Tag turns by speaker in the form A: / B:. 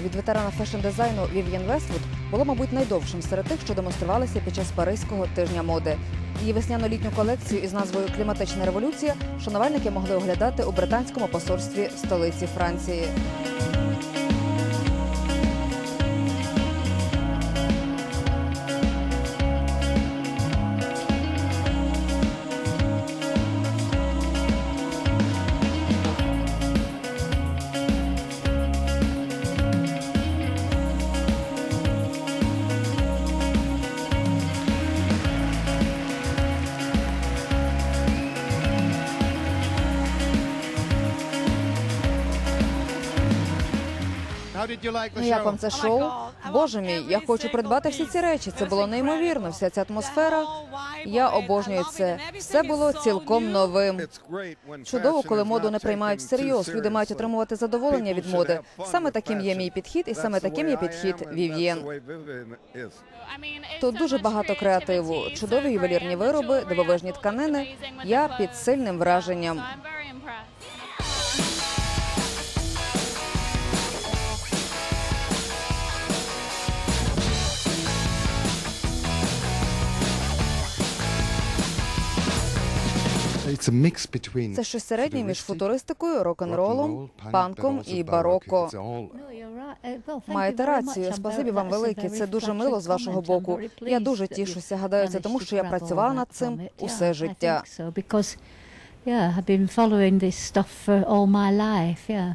A: від ветерана фешн-дизайну Вів'єн Вествуд було, мабуть, найдовшим серед тих, що демонструвалися під час Паризького тижня моди. Її весняно-літню колекцію із назвою Кліматична революція шанувальники могли оглядати у британському посольстві столиці Франції. Ну, як вам це шоу? Боже мій, я хочу придбати всі ці речі. Це було неймовірно. Вся ця атмосфера. Я обожнюю це. Все було цілком новим. Чудово, коли моду не приймають всерйоз. Люди мають отримувати задоволення від моди. Саме таким є мій підхід, і саме таким є підхід Вів'єн. Тут дуже багато креативу, чудові ювелірні вироби, дивовижні тканини. Я під сильним враженням. Це щось середнє між футуристикою, рок-н-ролом, панком і бароко. Маєте рацію. Спасибі вам велике. Це дуже мило з вашого боку. Я дуже тішуся. Гадаю, це тому, що я працювала над цим усе життя.
B: Yeah, I've been following this stuff for all my life. Yeah.